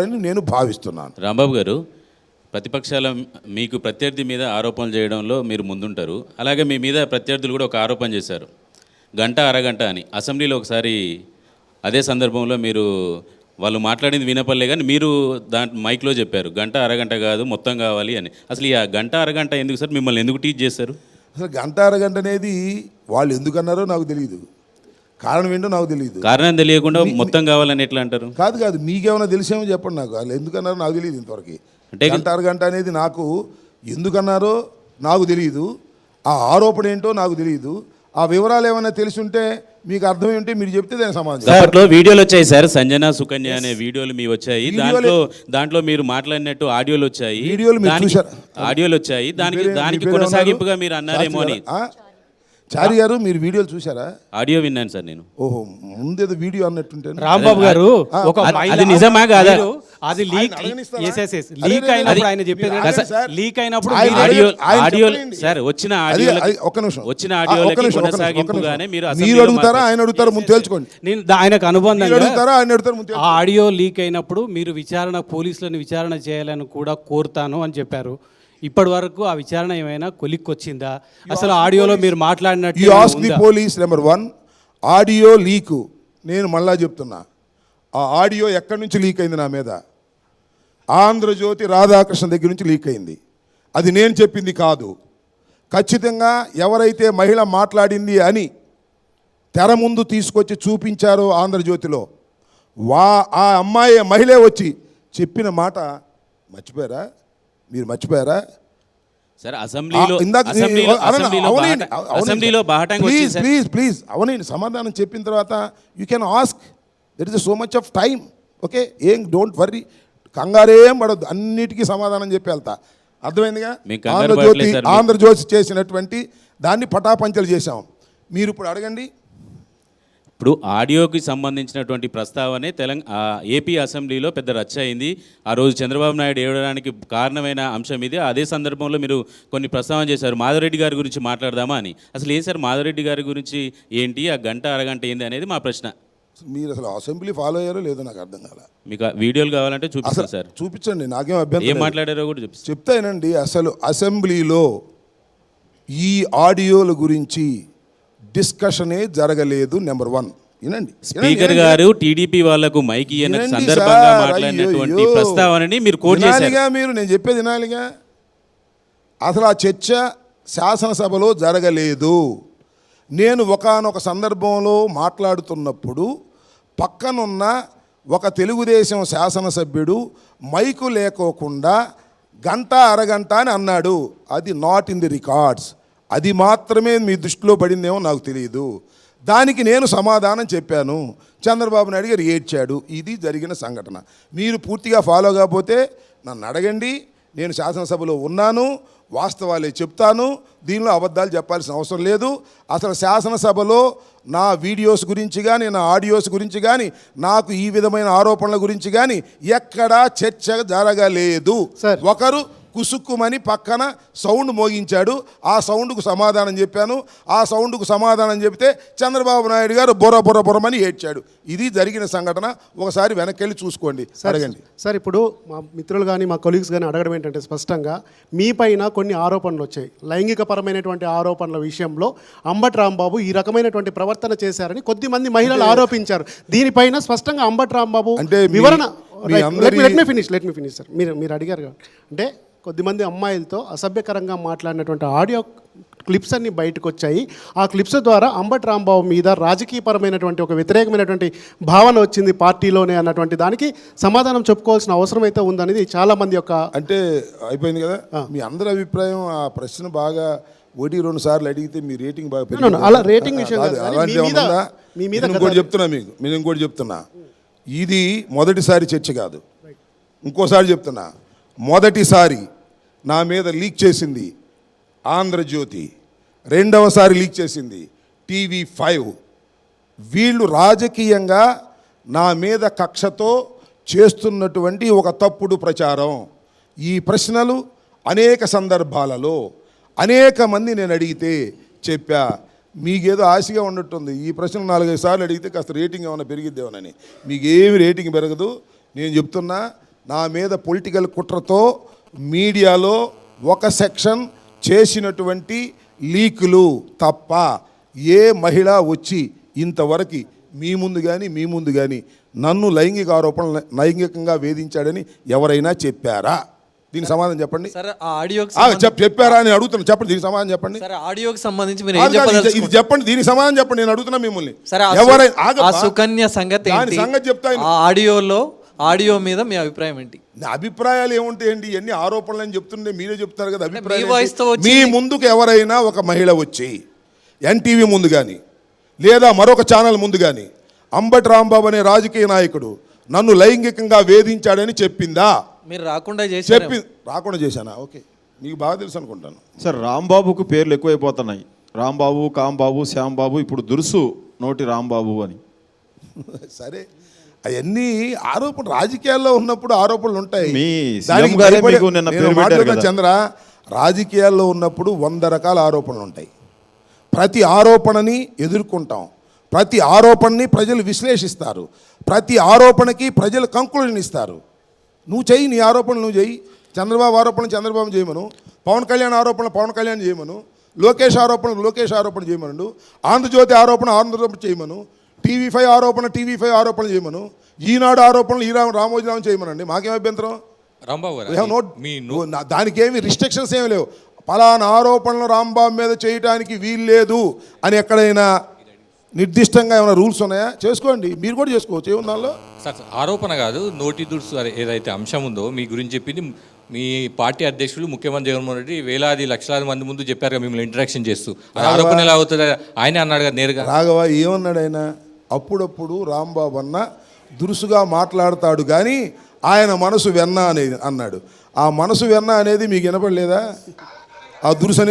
అని నేను భావిస్తున్నాను. రాంబాబు గారు ప్రతిపక్షాల మీకు ప్రత్యర్థి మీద ఆరోపణలు చేయడంలో మీరు ముందుంటారు. అలాగే మీ మీద ప్రత్యర్థులు కూడా ఒక ఆరోపణ చేశారు. గంట అరగంట అని. అసెంబ్లీలో ఒకసారి అదే సందర్భంలో మీరు వాళ్ళు మాట్లాడింది వినపడలే కానీ మీరు దాంట్లో మైక్లో చెప్పారు. గంట అరగంట కాదు మొత్తం కావాలి అని. అసలు ఈ గంట అరగంట ఎందుకు సార్? మిమ్మల్ని ఎందుకు టీచ్ చేశారు? అసలు గంట అరగంట అనేది వాళ్ళు ఎందుకన్నారో నాకు తెలియదు కారణం ఏంటో నాకు తెలియదు కారణం తెలియకుండా మొత్తం కావాలని ఎట్లా అంటారు? కాదు కాదు. మీకేమైనా తెలిసేమో చెప్పండి నాకు. వాళ్ళు ఎందుకన్నారో నాకు తెలియదు ఇంతవరకు. అంటే- గంట అరగంట అనేది నాకు ఎందుకన్నారో నాకు తెలియదు ఆ ఆరోపణ ఏంటో నాకు తెలియదు ఆ వివరాలు ఏమైనా తెలిసి ఉంటే మీకు అర్థమై ఉంటే మీరు చెప్తే దాని సమాధానం వీడియోలు వచ్చాయి సార్. సంజన సుకన్య అనే వీడియోలు మీ వచ్చాయి. దాంట్లో దాంట్లో మీరు మాట్లాడినట్టు ఆడియోలు వచ్చాయి. వీడియోలు? ఆడియోలు వచ్చాయి. దానికి దానికి కొనసాగింపుగా? మీరు అన్నారేమో అని? చారి గారు మీరు వీడియోలు చూసారా ఆడియో విన్నాను సార్ నేను ఓహో ముందేదో వీడియో అన్నట్టుంటే రాంబాబు గారు ఒక అది- నిజమా కాదా? అది లీక్ లీక్ అయినప్పుడు. ఆయన చెప్పేది. లీక్ అయినప్పుడు ఆడియో ఆడియో. సార్ వచ్చిన అది ఒక్క నిమిషం వచ్చిన ఆ, ఆడియోలకి ఒక్క నిమిషం, ఒక్క నిమిషం, ఒక్క కొనసాగింపుగానే. మీరు మీరు అడుగుతారా. ఆయన అడుగుతారా ముందు తెలుసుకోండి నేను ఆయనకు మీరు అనుబంధంగా అడుగుతారా ఆయన అడుగుతారా ముందు. ఆడియో లీక్ అయినప్పుడు మీరు విచారణ పోలీసులను విచారణ చేయాలని కూడా కోరుతాను అని చెప్పారు ఇప్పటి వరకు ఆ విచారణ ఏమైనా కొలిక్కొచ్చిందా? అసలు ఆడియోలో మీరు మాట్లాడినట్టు you ask the? Police number one audio leak. నేను మళ్ళా చెప్తున్నా. ఆ ఆడియో ఎక్కడి నుంచి లీక్ అయింది నా మీద? ఆంధ్రజ్యోతి రాధాకృష్ణ దగ్గర నుంచి లీక్ అయింది. అది నేను చెప్పింది కాదు. ఖచ్చితంగా ఎవరైతే మహిళ మాట్లాడింది అని తెర ముందు తీసుకొచ్చి చూపించారో ఆంధ్రజ్యోతిలో వా ఆ అమ్మాయి మహిళే వచ్చి చెప్పిన మాట మర్చిపోయారా? మీరు మర్చిపోయారా? సార్ అసెంబ్లీలో అసెంబ్లీలో ప్లీజ్ ప్లీజ్ ప్లీజ్ అవనండి సమాధానం చెప్పిన తర్వాత you can ask that is so much of time okay ఏం డోంట్ వర్రీ కంగారేం పడద్దు. అన్నిటికీ సమాధానం చెప్పి వెళ్తా. అర్థమైందిగా? ఆంధ్రజ్యోతి. ఆంధ్రజ్యోతి చేసినటువంటి దాన్ని పటాపంచలు చేశాం. మీరు ఇప్పుడు అడగండి. ఇప్పుడు ఆడియోకి సంబంధించినటువంటి ప్రస్తావనే తెలంగాణ ఏపీ అసెంబ్లీలో పెద్ద రచ్చ అయింది. ఆ రోజు చంద్రబాబు నాయుడు ఏడడానికి కారణమైన అంశం ఇది. అదే సందర్భంలో మీరు కొన్ని ప్రస్తావన చేశారు. మాధవరెడ్డి గారి గురించి మాట్లాడదామా అని. అసలు ఏం సార్ మాధవరెడ్డి గారి గురించి ఏంటి? ఆ గంట అరగంట ఏంది అనేది మా ప్రశ్న. మీరు అసలు అసెంబ్లీ ఫాలో అయ్యారో లేదో నాకు అర్థం కాల. మీకు వీడియోలు కావాలంటే చూపిస్తాను సార్. చూపించండి నాకేం ఏం అభ్యంతరం లేదు. మాట్లాడారో కూడా చూపిస్తాను చెప్తానండి అసలు అసెంబ్లీలో ఈ ఆడియోల గురించి డిస్కషనే జరగలేదు నెంబర్ వన్ స్పీకర్ గారు టీడీపీ వాళ్ళకు మైక్ సందర్భంగా మాట్లాడినటువంటి. ప్రస్తావనని మీరు కోట్ చేశారు. వినాలిగా మీరు నేను చెప్పేది వినాలిగా? అసలు ఆ చర్చ శాసనసభలో జరగలేదు. నేను ఒకానొక సందర్భంలో మాట్లాడుతున్నప్పుడు పక్కనున్న ఒక తెలుగుదేశం శాసనసభ్యుడు మైకు లేకోకుండా గంట అరగంట అని అన్నాడు. అది నాట్ ఇన్ ది రికార్డ్స్ అది మాత్రమే మీ దృష్టిలో పడిందేమో నాకు తెలియదు దానికి నేను సమాధానం చెప్పాను. చంద్రబాబు నాయుడు గారు ఏడ్చాడు. ఇది జరిగిన సంఘటన. మీరు పూర్తిగా ఫాలో కాకపోతే నన్ను అడగండి. నేను శాసనసభలో ఉన్నాను. వాస్తవాలే చెప్తాను. దీనిలో అబద్ధాలు చెప్పాల్సిన అవసరం లేదు. అసలు శాసనసభలో నా వీడియోస్ గురించి కానీ నా ఆడియోస్ గురించి కానీ నాకు ఈ విధమైన ఆరోపణల గురించి కానీ ఎక్కడా చర్చ జరగలేదు. ఒకరు కుసుక్కుమని పక్కన సౌండ్ మోగించాడు. ఆ సౌండ్కు సమాధానం చెప్పాను. ఆ సౌండ్కు సమాధానం చెప్తే చంద్రబాబు నాయుడు గారు బొర బొర బొరమని ఏడ్చాడు. ఇది జరిగిన సంఘటన. ఒకసారి వెనక్కి వెళ్ళి చూసుకోండి అడగండి. సార్ ఇప్పుడు మా మిత్రులు కానీ మా కొలీగ్స్ కానీ అడగడం ఏంటంటే స్పష్టంగా మీ పైన కొన్ని ఆరోపణలు వచ్చాయి. లైంగికపరమైనటువంటి ఆరోపణల విషయంలో అంబట్ రాంబాబు ఈ రకమైనటువంటి ప్రవర్తన చేశారని కొద్దిమంది మహిళలు ఆరోపించారు. దీనిపైన స్పష్టంగా అంబట్ రాంబాబు అంటే వివరణ let me finish let me finish sir మీరు మీరు అడిగారు. అంటే కొద్దిమంది అమ్మాయిలతో అసభ్యకరంగా మాట్లాడినటువంటి ఆడియో క్లిప్స్ అన్ని బయటకు వచ్చాయి ఆ క్లిప్స్ ద్వారా అంబట్ రాంబాబు మీద రాజకీయపరమైనటువంటి ఒక వ్యతిరేకమైనటువంటి భావన వచ్చింది పార్టీలోనే అన్నటువంటి దానికి సమాధానం చెప్పుకోవాల్సిన అవసరం అయితే ఉందనేది చాలా మంది యొక్క అంటే అయిపోయింది కదా? మీ అందరి అభిప్రాయం ఆ ప్రశ్న బాగా ఒకటి రెండు సార్లు అడిగితే మీ రేటింగ్ బాగా అలా rating విషయం ఇంకోటి చెప్తున్నా మీకు. నేను ఇంకోటి చెప్తున్నా. ఇది మొదటిసారి చర్చ కాదు. ఇంకోసారి చెప్తున్నా. మొదటిసారి నా మీద లీక్ చేసింది ఆంధ్రజ్యోతి. రెండవసారి లీక్ చేసింది టీవీ ఫైవ్. వీళ్ళు రాజకీయంగా నా మీద కక్షతో చేస్తున్నటువంటి ఒక తప్పుడు ప్రచారం. ఈ ప్రశ్నలు అనేక సందర్భాలలో అనేక మంది నేను అడిగితే చెప్పా మీకేదో ఆశగా ఉన్నట్టుంది. ఈ ప్రశ్న నాలుగైదు సార్లు అడిగితే కాస్త రేటింగ్ ఏమైనా పెరిగిద్దేమోనని మీకేమి రేటింగ్ పెరగదు. నేను చెప్తున్నా నా మీద పొలిటికల్ కుట్రతో మీడియాలో ఒక సెక్షన్ చేసినటువంటి లీకులు తప్ప ఏ మహిళ వచ్చి ఇంతవరకు మీ ముందు కానీ మీ ముందు కానీ నన్ను లైంగిక ఆరోపణలు లైంగికంగా వేధించాడని ఎవరైనా చెప్పారా? దీనికి సమాధానం చెప్పండి. చెప్పారా అని అడుగుతున్నాను చెప్పండి దీనికి సమాధానం చెప్పండి. ఆడియోకి సంబంధించి మీరు ఇది- చెప్పండి దీనికి సమాధానం చెప్పండి నేను అడుగుతున్నా మిమ్మల్ని. ఎవరైనా. సుకన్య సంగతి సంగతి చెప్తా ఆడియోలో ఆడియో మీద మీ అభిప్రాయం ఏంటి? నా అభిప్రాయాలు ఏముంటాయండి? ఎన్ని ఆరోపణలు అని చెప్తుంటే మీరే చెప్తారు కదా ఏంటి? మీ. ముందుకు ఎవరైనా ఒక మహిళ వచ్చి ఎన్టీవీ ముందు కానీ లేదా మరొక ఛానల్ ముందు కానీ అంబటి రాంబాబు అనే రాజకీయ నాయకుడు నన్ను లైంగికంగా వేధించాడని చెప్పిందా? మీరు రాకుండా చేసి చెప్పి రాకుండా చేశానా? ఓకే. మీకు బాగా తెలుసు అనుకుంటాను. సార్ రాంబాబుకు పేర్లు ఎక్కువైపోతున్నాయి. రాంబాబు కాంబాబు శ్యాంబాబు ఇప్పుడు దురుసు నోటి రాంబాబు అని. సరే. అవన్నీ ఆరోపణ రాజకీయాల్లో ఉన్నప్పుడు ఆరోపణలు ఉంటాయి. చంద్ర రాజకీయాల్లో ఉన్నప్పుడు వంద రకాల ఆరోపణలు ఉంటాయి. ప్రతి ఆరోపణని ఎదుర్కొంటాం. ప్రతి ఆరోపణని ప్రజలు విశ్లేషిస్తారు. ప్రతి ఆరోపణకి ప్రజలు కంక్లూజన్ ఇస్తారు. నువ్వు చెయ్యి నీ ఆరోపణలు నువ్వు చెయ్యి. చంద్రబాబు ఆరోపణ చంద్రబాబు చేయమను. పవన్ కళ్యాణ్ ఆరోపణ పవన్ కళ్యాణ్ చేయమను. లోకేష్ ఆరోపణ లోకేష్ ఆరోపణ చేయమను. ఆంధ్రజ్యోతి ఆరోపణ ఆంధ్రజ్యోతి చేయమను. టీవీ ఫైవ్ ఆరోపణ టీవీ ఫైవ్ ఆరోపణ చేయమను. ఈనాడు ఆరోపణలు ఈ రామ రామోజీరావు చేయమనండి. మాకేం అభ్యంతరం? రాంబాబు దానికి ఏమి రిస్ట్రిక్షన్స్ ఏమి లేవు. పలానా ఆరోపణలు రాంబాబు మీద చేయటానికి వీలు లేదు అని ఎక్కడైనా నిర్దిష్టంగా ఏమైనా రూల్స్ ఉన్నాయా? చేసుకోండి. మీరు కూడా చేసుకోవచ్చు. ఏముంది దానిలో? సార్ ఆరోపణ కాదు. నోటి దుడుసు ఏదైతే అంశం ఉందో మీ గురించి చెప్పింది మీ పార్టీ అధ్యక్షులు ముఖ్యమంత్రి జగన్మోహన్ రెడ్డి వేలాది లక్షలాది మంది ముందు చెప్పారు మిమ్మల్ని ఇంటరాక్షన్ చేస్తూ. ఆరోపణ ఎలా అవుతుంది ఆయనే అన్నాడు కదా నేరుగా. రాఘవ ఏమన్నాడు ఆయన? అప్పుడప్పుడు రాంబాబు అన్న దురుసుగా మాట్లాడతాడు కానీ ఆయన మనసు వెన్న అనేది అన్నాడు. ఆ మనసు వెన్న అనేది మీకు వినపడలేదా? ఆ దురుసు అనేది